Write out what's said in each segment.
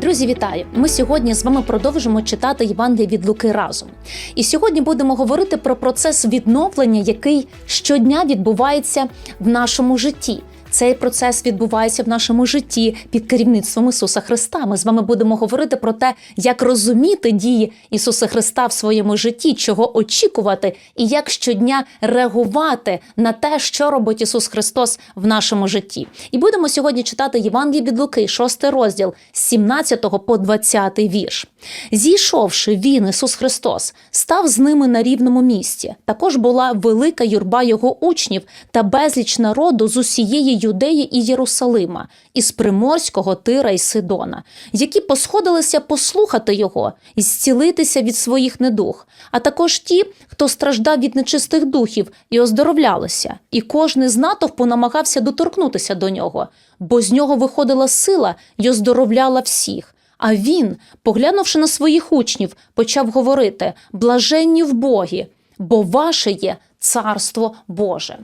Друзі, вітаю! Ми сьогодні з вами продовжимо читати Євангеліє від Луки разом. І сьогодні будемо говорити про процес відновлення, який щодня відбувається в нашому житті. Цей процес відбувається в нашому житті під керівництвом Ісуса Христа. Ми з вами будемо говорити про те, як розуміти дії Ісуса Христа в своєму житті, чого очікувати, і як щодня реагувати на те, що робить Ісус Христос в нашому житті. І будемо сьогодні читати Євангеліє від Луки, 6 розділ з 17 по 20 вірш. Зійшовши він, Ісус Христос, став з ними на рівному місці. Також була велика юрба його учнів та безліч народу з усієї Юдеї і Єрусалима, із Приморського Тира і Сидона, які посходилися послухати його і зцілитися від своїх недуг, а також ті, хто страждав від нечистих духів і оздоровлялися, і кожний з натовпу намагався доторкнутися до нього, бо з нього виходила сила й оздоровляла всіх. А він, поглянувши на своїх учнів, почав говорити: блаженні в Богі, бо ваше є царство Боже.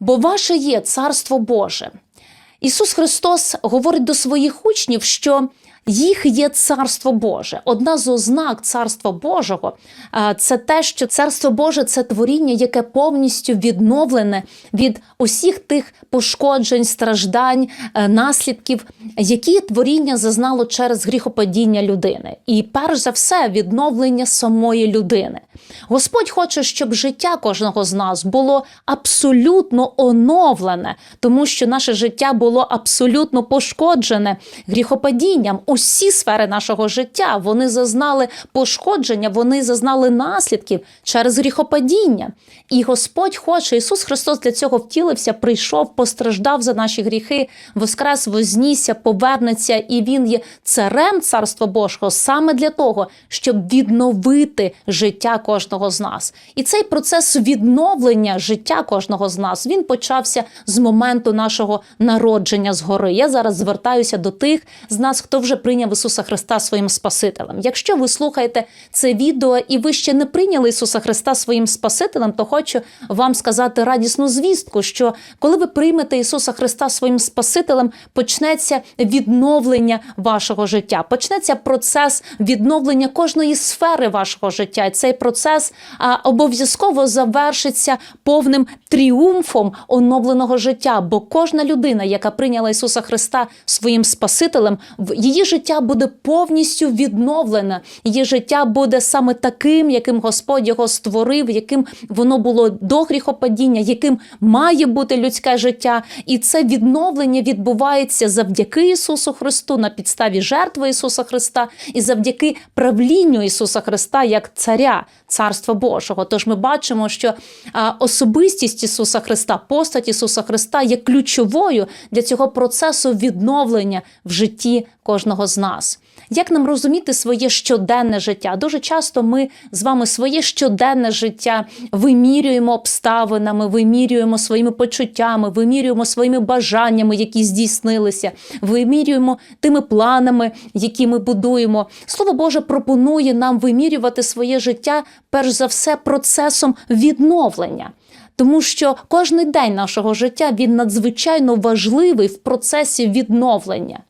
Бо ваше є царство Боже. Ісус Христос говорить до своїх учнів, що їх є царство Боже. Одна з ознак царства Божого це те, що царство Боже це творіння, яке повністю відновлене від усіх тих пошкоджень, страждань, е, наслідків, які творіння зазнало через гріхопадіння людини. І перш за все, відновлення самої людини. Господь хоче, щоб життя кожного з нас було абсолютно оновлене, тому що наше життя було абсолютно пошкоджене гріхопадінням. Усі сфери нашого життя вони зазнали пошкодження, вони зазнали наслідків через гріхопадіння. І Господь хоче, Ісус Христос для цього втілився, прийшов, постраждав за наші гріхи, воскрес, вознісся, повернеться, і Він є царем Царства Божого саме для того, щоб відновити життя кожного з нас. І цей процес відновлення життя кожного з нас він почався з моменту нашого народження згори. Я зараз звертаюся до тих з нас, хто вже прийняв Ісуса Христа своїм Спасителем. Якщо ви слухаєте це відео і ви ще не прийняли Ісуса Христа своїм Спасителем, то хочу вам сказати радісну звістку, що коли ви приймете Ісуса Христа своїм Спасителем, почнеться відновлення вашого життя, почнеться процес відновлення кожної сфери вашого життя. І цей процес обов'язково завершиться повним тріумфом оновленого життя. Бо кожна людина, яка прийняла Ісуса Христа своїм Спасителем, в її життя буде повністю відновлене. Її життя буде саме таким, яким Господь його створив, яким воно було до гріхопадіння, яким має бути людське життя. І це відновлення відбувається завдяки Ісусу Христу на підставі жертви Ісуса Христа і завдяки правлінню Ісуса Христа як царя Царства Божого. Тож ми бачимо, що особистість Ісуса Христа, постать Ісуса Христа є ключовою для цього процесу відновлення в житті кожного з нас. Як нам розуміти своє щоденне життя? Дуже часто ми з вами своє щоденне життя вимірюємо обставинами, вимірюємо своїми почуттями, вимірюємо своїми бажаннями, які здійснилися, вимірюємо тими планами, які ми будуємо. Слово Боже пропонує нам вимірювати своє життя перш за все процесом відновлення. Тому що кожний день нашого життя він надзвичайно важливий в процесі відновлення.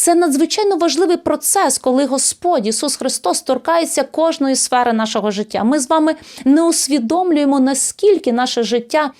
Це надзвичайно важливий процес, коли Господь Ісус Христос торкається кожної сфери нашого життя. Ми з вами не усвідомлюємо, наскільки наше життя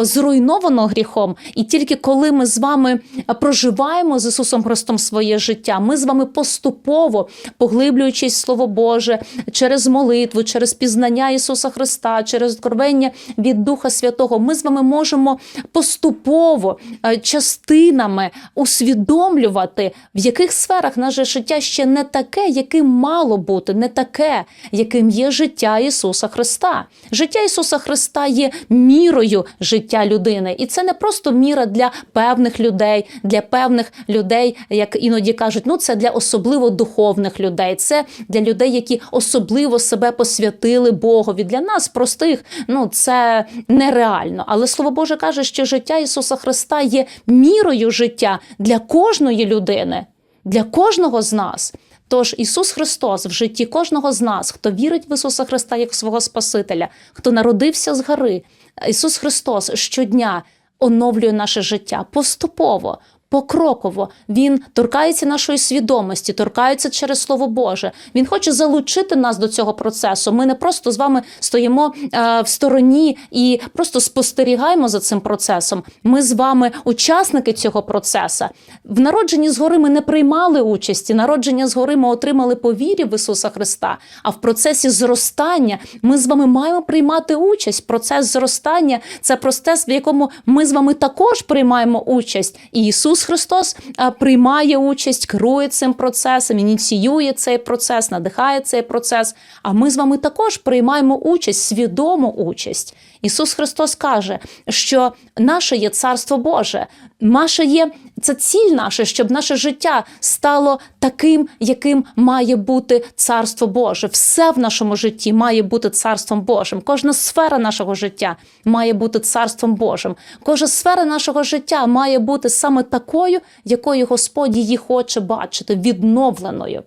зруйновано гріхом, і тільки коли ми з вами проживаємо з Ісусом Христом своє життя, ми з вами поступово, поглиблюючись в Слово Боже, через молитву, через пізнання Ісуса Христа, через откровення від Духа Святого, ми з вами можемо поступово частинами усвідомлювати. в яких сферах наше життя ще не таке, яким мало бути, не таке, яким є життя Ісуса Христа. Життя Ісуса Христа є мірою життя людини, і це не просто міра для певних людей, для певних людей, як іноді кажуть, ну це для особливо духовних людей, це для людей, які особливо себе посвятили Богові. Для нас, простих, ну це нереально. Але слово Боже каже, що життя Ісуса Христа є мірою життя для кожної людини для кожного з нас. Тож Ісус Христос в житті кожного з нас, хто вірить в Ісуса Христа як свого Спасителя, хто народився з гори, Ісус Христос щодня оновлює наше життя поступово. Покроково. Він торкається нашої свідомості, торкається через Слово Боже. Він хоче залучити нас до цього процесу. Ми не просто з вами стоїмо е, в стороні і просто спостерігаємо за цим процесом. Ми з вами учасники цього процесу. В народженні згори ми не приймали участі. Народження згори ми отримали по вірі в Ісуса Христа. А в процесі зростання ми з вами маємо приймати участь. Процес зростання це процес, в якому ми з вами також приймаємо участь. І Ісус Христос приймає участь, керує цим процесом, ініціює цей процес, надихає цей процес. А ми з вами також приймаємо участь, свідому участь. Ісус Христос каже, що наше є Царство Боже, наше є це ціль наша, щоб наше життя стало таким, яким має бути Царство Боже. Все в нашому житті має бути Царством Божим. Кожна сфера нашого життя має бути Царством Божим. Кожна сфера нашого життя має бути саме такою, якою Господь її хоче бачити, відновленою.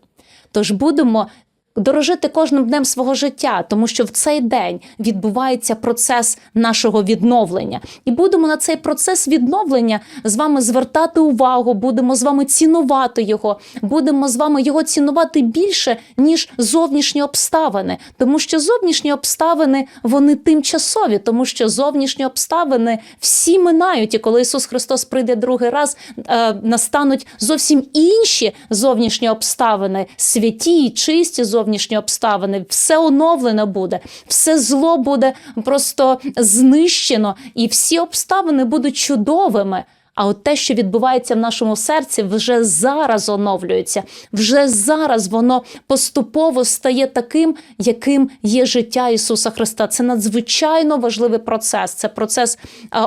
Тож будемо дорожити кожним днем свого життя, тому що в цей день відбувається процес нашого відновлення, і будемо на цей процес відновлення з вами звертати увагу, будемо з вами цінувати його, будемо з вами його цінувати більше ніж зовнішні обставини, тому що зовнішні обставини вони тимчасові, тому що зовнішні обставини всі минають, і коли Ісус Христос прийде другий раз, е, настануть зовсім інші зовнішні обставини, святі чисті зовнішні обставини, все оновлено буде, все зло буде просто знищено, і всі обставини будуть чудовими. А от те, що відбувається в нашому серці, вже зараз оновлюється, вже зараз воно поступово стає таким, яким є життя Ісуса Христа. Це надзвичайно важливий процес. Це процес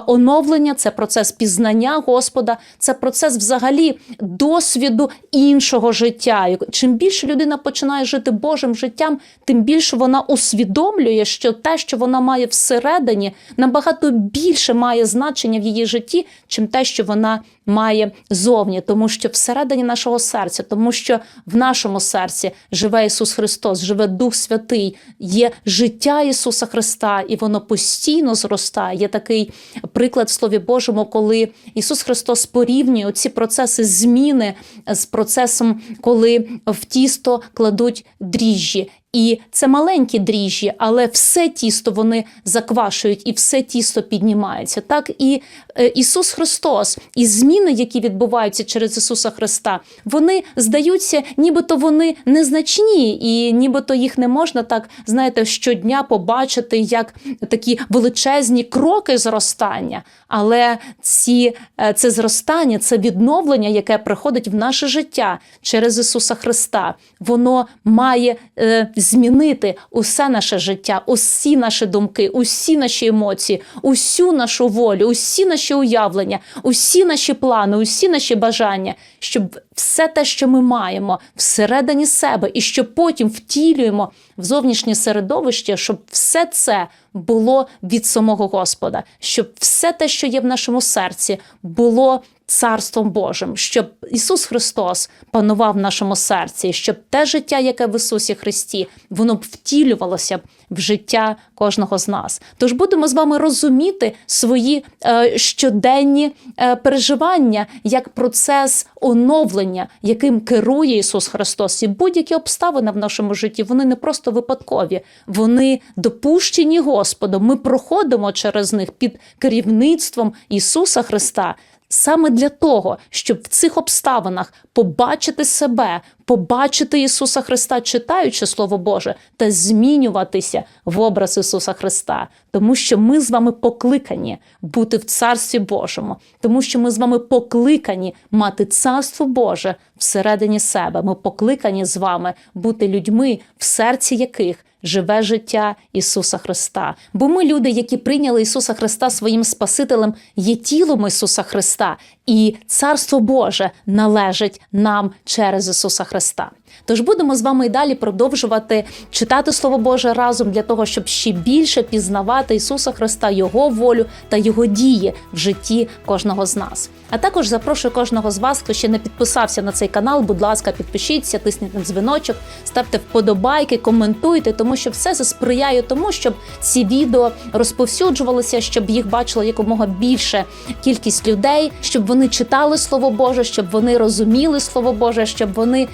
оновлення, це процес пізнання Господа, це процес взагалі досвіду іншого життя. Чим більше людина починає жити Божим життям, тим більше вона усвідомлює, що те, що вона має всередині, набагато більше має значення в її житті, чим те, що вона має зовні, тому що всередині нашого серця, тому що в нашому серці живе Ісус Христос, живе Дух Святий, є життя Ісуса Христа, і воно постійно зростає. Є такий приклад в Слові Божому, коли Ісус Христос порівнює ці процеси зміни з процесом, коли в тісто кладуть дріжджі. І це маленькі дріжджі, але все тісто вони заквашують і все тісто піднімається. Так і е, Ісус Христос, і зміни, які відбуваються через Ісуса Христа, вони здаються, нібито вони незначні, і нібито їх не можна так, знаєте, щодня побачити як такі величезні кроки зростання. Але ці, е, це зростання, це відновлення, яке приходить в наше життя через Ісуса Христа, воно має е, змінити усе наше життя, усі наші думки, усі наші емоції, усю нашу волю, усі наші уявлення, усі наші плани, усі наші бажання, щоб все те, що ми маємо всередині себе, і що потім втілюємо в зовнішнє середовище, щоб все це було від самого Господа, щоб все те, що є в нашому серці, було Царством Божим, щоб Ісус Христос панував в нашому серці, щоб те життя, яке в Ісусі Христі, воно б втілювалося б в життя кожного з нас. Тож будемо з вами розуміти свої е, щоденні е, переживання як процес оновлення, яким керує Ісус Христос. І будь-які обставини в нашому житті вони не просто випадкові, вони допущені Господом. Ми проходимо через них під керівництвом Ісуса Христа. Саме для того, щоб в цих обставинах побачити себе, побачити Ісуса Христа, читаючи Слово Боже, та змінюватися в образ Ісуса Христа, тому що ми з вами покликані бути в Царстві Божому, тому що ми з вами покликані мати Царство Боже всередині себе. Ми покликані з вами бути людьми, в серці яких живе життя Ісуса Христа. Бо ми, люди, які прийняли Ісуса Христа своїм Спасителем, є тілом Ісуса Христа, і Царство Боже належить нам через Ісуса Христа. Христа. Тож будемо з вами і далі продовжувати читати Слово Боже разом для того, щоб ще більше пізнавати Ісуса Христа, Його волю та Його дії в житті кожного з нас. А також запрошую кожного з вас, хто ще не підписався на цей канал. Будь ласка, підпишіться, тисніть на дзвіночок, ставте вподобайки, коментуйте, тому що все це сприяє тому, щоб ці відео розповсюджувалися, щоб їх бачило якомога більше кількість людей, щоб вони читали Слово Боже, щоб вони розуміли Слово Боже, щоб вони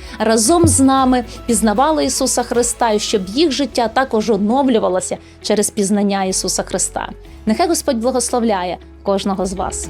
з нами пізнавали Ісуса Христа, і щоб їх життя також оновлювалося через пізнання Ісуса Христа. Нехай Господь благословляє кожного з вас.